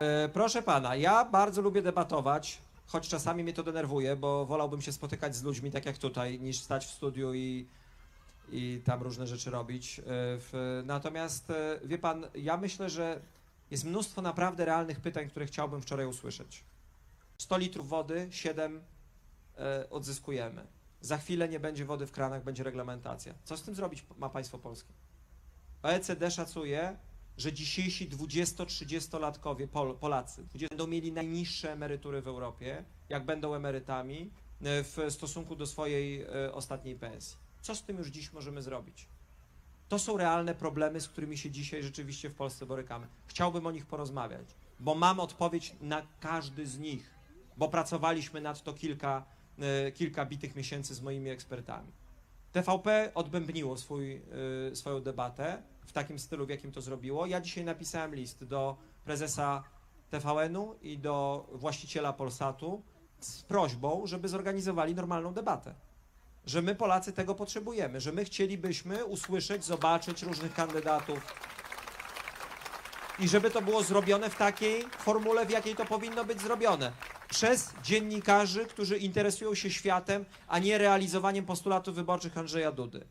E, proszę pana, ja bardzo lubię debatować, choć czasami mnie to denerwuje, bo wolałbym się spotykać z ludźmi tak jak tutaj, niż stać w studiu i, i tam różne rzeczy robić. E, natomiast e, wie pan, ja myślę, że jest mnóstwo naprawdę realnych pytań, które chciałbym wczoraj usłyszeć. 100 litrów wody, 7 e, odzyskujemy. Za chwilę nie będzie wody w kranach, będzie reglamentacja. Co z tym zrobić ma państwo polskie? OECD szacuje, że dzisiejsi 20-30-latkowie Pol Polacy 20 będą mieli najniższe emerytury w Europie, jak będą emerytami e, w stosunku do swojej e, ostatniej pensji. Co z tym już dziś możemy zrobić? To są realne problemy, z którymi się dzisiaj rzeczywiście w Polsce borykamy. Chciałbym o nich porozmawiać, bo mam odpowiedź na każdy z nich, bo pracowaliśmy nad to kilka, e, kilka bitych miesięcy z moimi ekspertami. TVP odbębniło swój, y, swoją debatę w takim stylu, w jakim to zrobiło. Ja dzisiaj napisałem list do prezesa TVN-u i do właściciela Polsatu z prośbą, żeby zorganizowali normalną debatę. Że my Polacy tego potrzebujemy, że my chcielibyśmy usłyszeć, zobaczyć różnych kandydatów i żeby to było zrobione w takiej formule, w jakiej to powinno być zrobione. Przez dziennikarzy, którzy interesują się światem, a nie realizowaniem postulatów wyborczych Andrzeja Dudy.